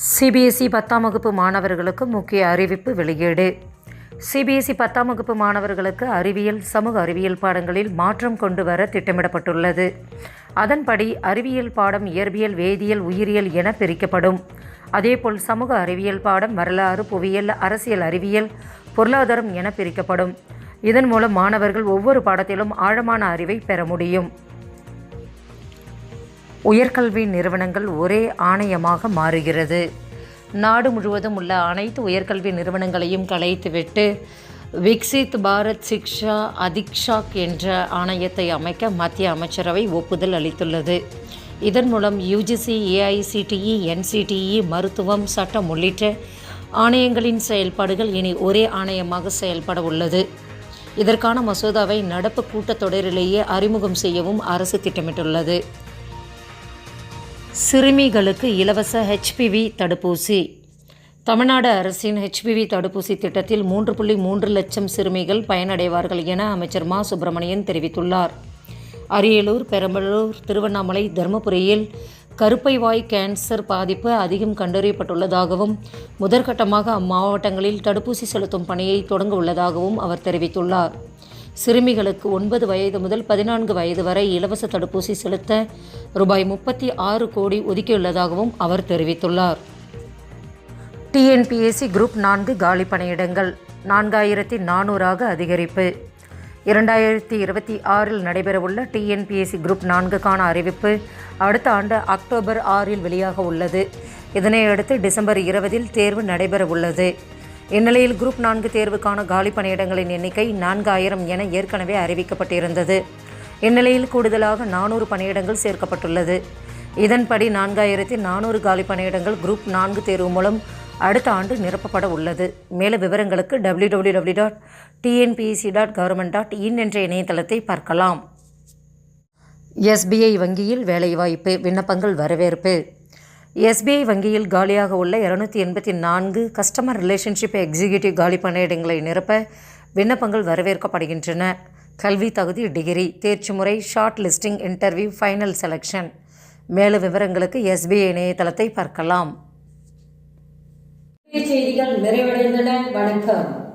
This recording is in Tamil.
சிபிஎஸ்இ பத்தாம் வகுப்பு மாணவர்களுக்கு முக்கிய அறிவிப்பு வெளியீடு. சிபிஎஸ்இ பத்தாம் வகுப்பு மாணவர்களுக்கு அறிவியல் சமூக அறிவியல் பாடங்களில் மாற்றம் கொண்டு வர திட்டமிடப்பட்டுள்ளது. அதன்படி அறிவியல் பாடம் இயற்பியல் வேதியியல் உயிரியல் என பிரிக்கப்படும். அதேபோல் சமூக அறிவியல் பாடம் வரலாறு புவியியல் அரசியல் அறிவியல் பொருளாதாரம் என பிரிக்கப்படும். இதன் மூலம் மாணவர்கள் ஒவ்வொரு பாடத்திலும் ஆழமான அறிவை பெற முடியும். உயர்கல்வி நிறுவனங்கள் ஒரே ஆணையமாக மாறுகிறது. நாடு முழுவதும் உள்ள அனைத்து உயர்கல்வி நிறுவனங்களையும் கலைத்துவிட்டு விக்சித் பாரத் சிக்ஷா அதிக்ஷாக் என்ற ஆணையத்தை அமைக்க மத்திய அமைச்சரவை ஒப்புதல் அளித்துள்ளது. இதன் மூலம் யுஜிசி ஏஐசிடிஇ என்சிடிஇ மருத்துவம் சட்டம் உள்ளிட்ட ஆணையங்களின் செயல்பாடுகள் இனி ஒரே ஆணையமாக செயல்பட உள்ளது. இதற்கான மசோதாவை நடப்பு கூட்டத்தொடரிலேயே அறிமுகம் செய்யவும் அரசு திட்டமிட்டுள்ளது. சிறுமிகளுக்கு இலவச ஹெச்பிவி தடுப்பூசி. தமிழ்நாடு அரசின் ஹெச்பிவி தடுப்பூசி திட்டத்தில் மூன்று புள்ளி மூன்று லட்சம் சிறுமிகள் பயனடைவார்கள் என அமைச்சர் மா. சுப்பிரமணியன் தெரிவித்துள்ளார். அரியலூர் பெரம்பலூர் திருவண்ணாமலை தருமபுரியில் கருப்பை வாய் கேன்சர் பாதிப்பு அதிகம் கண்டறியப்பட்டுள்ளதாகவும் முதற்கட்டமாக அம்மாவட்டங்களில் தடுப்பூசி செலுத்தும் பணியை தொடங்க உள்ளதாகவும் அவர் தெரிவித்துள்ளார். சிறுமிகளுக்கு ஒன்பது வயது முதல் பதினான்கு வயது வரை இலவச தடுப்பூசி செலுத்த ரூபாய் முப்பத்தி ஆறு கோடி ஒதுக்கியுள்ளதாகவும் அவர் தெரிவித்துள்ளார். டிஎன்பிஎஸ்சி குரூப் நான்கு காலி பணியிடங்கள் நான்காயிரத்தி நானூறாக அதிகரிப்பு. இரண்டாயிரத்தி இருபத்தி ஆறில் நடைபெறவுள்ள டிஎன்பிஎஸ்சி குரூப் நான்குக்கான அறிவிப்பு அடுத்த ஆண்டு அக்டோபர் ஆறில் வெளியாக உள்ளது. இதனையடுத்து டிசம்பர் இருபதில் தேர்வு நடைபெற உள்ளது இந்நிலையில் குரூப் நான்கு தேர்வுக்கான காலி பணியிடங்களின் எண்ணிக்கை நான்காயிரம் என ஏற்கனவே அறிவிக்கப்பட்டிருந்தது. இந்நிலையில் கூடுதலாக நானூறு பணியிடங்கள் சேர்க்கப்பட்டுள்ளது. இதன்படி நான்காயிரத்தி நானூறு காலி பணியிடங்கள் குரூப் நான்கு தேர்வு மூலம் அடுத்த ஆண்டு நிரப்பப்பட உள்ளது. மேலும் விவரங்களுக்கு W W W dot TNPSC dot government dot in என்ற இணையதளத்தை பார்க்கலாம். எஸ்பிஐ வங்கியில் வேலைவாய்ப்பு விண்ணப்பங்கள் வரவேற்பு. எஸ்பிஐ வங்கியில் காலியாக உள்ள இருநூத்தி எண்பத்தி நான்கு கஸ்டமர் ரிலேஷன்ஷிப் எக்ஸிக்யூட்டிவ் காலி பணியிடங்களை நிரப்ப விண்ணப்பங்கள் வரவேற்கப்படுகின்றன. கல்வி தகுதி டிகிரி தேர்ச்சி முறை short listing interview final selection மேலும் விவரங்களுக்கு எஸ்பிஐ இணையதளத்தை பார்க்கலாம். செய்திகள் நிறைவடைந்தன. வணக்கம்.